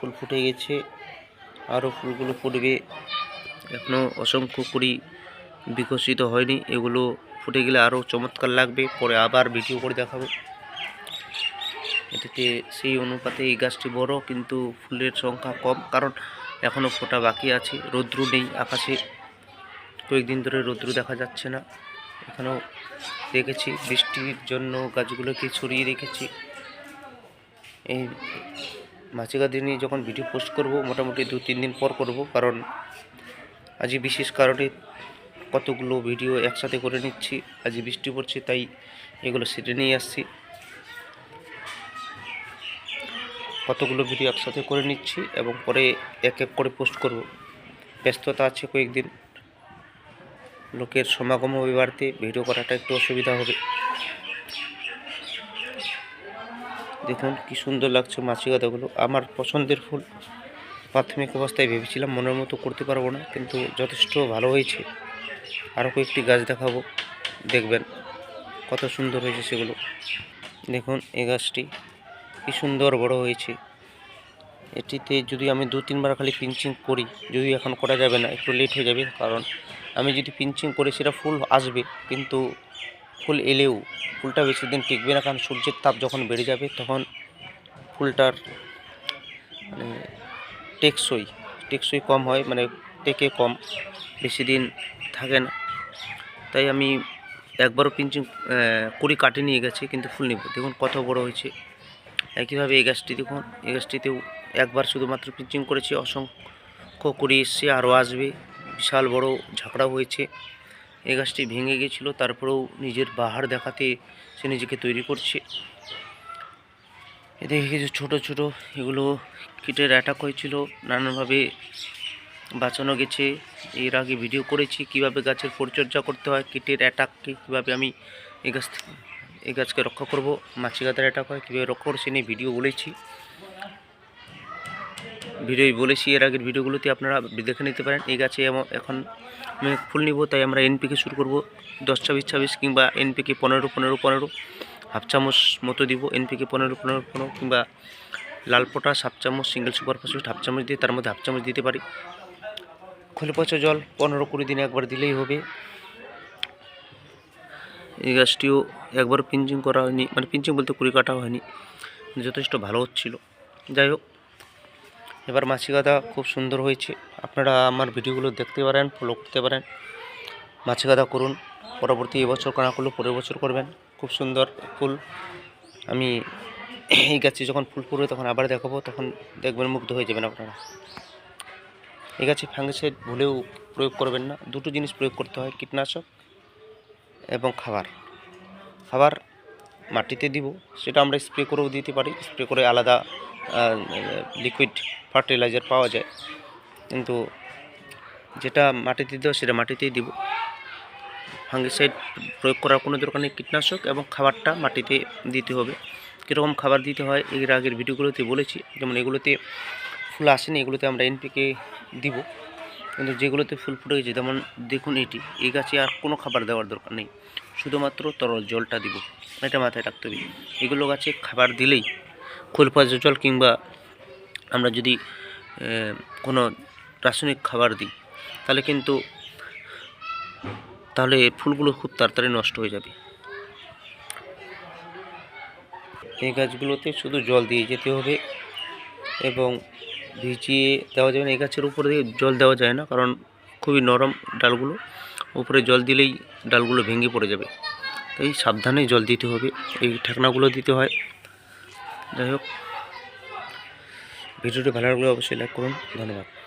ফুল ফুটে গেছে, আরও ফুলগুলো ফুটবে। এখনও অসংখ্য কুড়ি বিকশিত হয়নি, এগুলো ফুটে গেলে আরও চমৎকার লাগবে। পরে আবার ভিডিও করে দেখাবো। এটাতে সেই অনুপাতে এই গাছটি বড়, কিন্তু ফুলের সংখ্যা কম, কারণ এখনও ফোটা বাকি আছে, রৌদ্র নেই আকাশে। কয়েকদিন ধরে রৌদ্র দেখা যাচ্ছে না। এখানেও রেখেছি বৃষ্টির জন্য গাছগুলোকে ছড়িয়ে রেখেছি। এই মাছিকা দিনই যখন ভিডিও পোস্ট করব, মোটামুটি দু, তিন দিন পর করব, কারণ আজই বিশেষ কারণে কতগুলো ভিডিও একসাথে করে নিচ্ছি আজ বৃষ্টি পড়ছে, তাই এগুলো সেটে নিয়ে আসছি। কতগুলো ভিডিও একসাথে করে নিচ্ছি এবং পরে এক এক করে পোস্ট করব। ব্যস্ততা আছে কয়েকদিন। লোকের সমাগম হবে বাড়িতে ভিডিও করাটা একটু অসুবিধা হবে। দেখুন কি সুন্দর লাগছে মাছি গাঁদাগুলো। আমার পছন্দের ফুল। প্রাথমিক অবস্থায় ভেবেছিলাম মনের মতো করতে পারব না, কিন্তু যথেষ্ট ভালো হয়েছে। আরও কয়েকটি গাছ দেখাবো। দেখবেন কত সুন্দর হয়েছে সেগুলো। দেখুন এই গাছটি কি সুন্দর বড় হয়েছে। এটিতে যদি আমি দু তিনবার খালি পিঞ্চিং করি, যদি এখন করা যাবে না, একটু লেট হয়ে যাবে। কারণ আমি যদি পিঞ্চিং করি, সেটা ফুল আসবে। কিন্তু ফুল এলেও ফুলটা বেশি দিন টিকবে না, কারণ সূর্যের তাপ যখন বেড়ে যাবে তখন ফুলটার মানে টেকসই টেকসই কম হয় মানে টেকে কম বেশি দিন থাকে না। তাই আমি একবারও পিঞ্চিং কুড়ি কাটে নিয়ে গেছি, কিন্তু ফুল নিব। দেখুন কত বড় হয়েছে। একইভাবে এই গাছটি দেখুন, এই গাছটিতেও একবার শুধুমাত্র পিঞ্চিং করেছি। অসংখ্য কুড়ি এসছে, আরও আসবে। বিশাল বড় ঝাঁকড়া হয়েছে। এই গাছটি ভেঙে গিয়েছিল তারপরেও নিজের বাহার দেখাতে সে নিজেকে তৈরি করছে। এদিকে কিছু ছোট ছোট এগুলো কীটের অ্যাটাক হয়েছিল, নানানভাবে বাঁচানো গেছে। এর আগে ভিডিও করেছি কীভাবে গাছের পরিচর্যা করতে হয়, কীটের অ্যাটাককে কীভাবে আমি এই গাছ এই গাছকে রক্ষা করব মাছি গাছের অ্যাটাক হয় কীভাবে রক্ষা করছি নিয়ে ভিডিও বলেছি। ভিডিওই বলেছি, এর আগের ভিডিওগুলোতে আপনারা দেখে নিতে পারেন। এই গাছে এখন আমি ফুল নিব, তাই আমরা এনপিকে শুরু করব। দশ ছাব্বিশ ছাব্বিশ কিংবা এনপিকে পনেরো পনেরো পনেরো, হাফ চামচ মতো দিব। এনপিকে পনেরো পনেরো পনেরো কিংবা লাল পটাশ, হাফ চামচ, সিঙ্গেল সুপার ফসফেট, হাফ চামচ দিয়ে, তার মধ্যে হাফ চামচ দিতে পারি। খোলে পচা জল, পনেরো কুড়ি দিনে একবার দিলেই হবে। এই গাছটিও একবার পিঞ্চিং করা হয়নি মানে পিঞ্চিং বলতে কুড়ি কাটা হয়নি, যথেষ্ট ভালো হচ্ছিল। যাই হোক এবার মাছি গাদা খুব সুন্দর হয়েছে। আপনারা আমার ভিডিওগুলো দেখতে পারেন ফলো করতে পারেন। মাছি গাদা করুন, পরবর্তী এবছর করা পরের বছর করবেন। খুব সুন্দর ফুল। আমি এই গাছে যখন ফুল পড়বে তখন আবার দেখাবো, তখন দেখবেন মুগ্ধ হয়ে যাবেন আপনারা। এই গাছে ফাঙ্গিসাইড ভুলেও প্রয়োগ করবেন না। দুটো জিনিস প্রয়োগ করতে হয়, কীটনাশক এবং খাবার। খাবার মাটিতে দিব, সেটা আমরা স্প্রে করেও দিতে পারি। স্প্রে করে আলাদা লিকুইড ফার্টিলাইজার পাওয়া যায়। কিন্তু যেটা মাটিতে দেবো সেটা মাটিতেই দিব। ফাঙ্গিসাইড প্রয়োগ করার কোনো দরকার নেই, কীটনাশক এবং খাবারটা মাটিতে দিতে হবে। কীরকম খাবার দিতে হয় এর আগের ভিডিওগুলোতে বলেছি, যেমন এগুলোতে ফুল আসেনি, এগুলোতে আমরা এনপিকে দিব। কিন্তু যেগুলোতে ফুল ফুটে গেছে, যেমন দেখুন এটি এই গাছে আর কোনো খাবার দেওয়ার দরকার নেই। শুধুমাত্র তরল জলটা দিব, এটা মাথায় রাখতে হবে। এগুলো গাছে খাবার দিলেই খোলপাজ জল কিংবা আমরা যদি কোনো রাসায়নিক খাবার দিই, তাহলে কিন্তু তাহলে ফুলগুলো খুব তাড়াতাড়ি নষ্ট হয়ে যাবে। এই গাছগুলোতে শুধু জল দিয়ে যেতে হবে এবং ভিজিয়ে দেওয়া যাবে না, এই গাছের উপরে জল দেওয়া যায় না, কারণ খুবই নরম ডালগুলো, উপরে জল দিলেই ডালগুলো ভেঙে পড়ে যাবে। তাই সাবধানে জল দিতে হবে, এই ঠেকনাগুলো দিতে হয়। যাই হোক ভিডিওটি ভালো লাগলে অবশ্যই লাইক করুন ধন্যবাদ।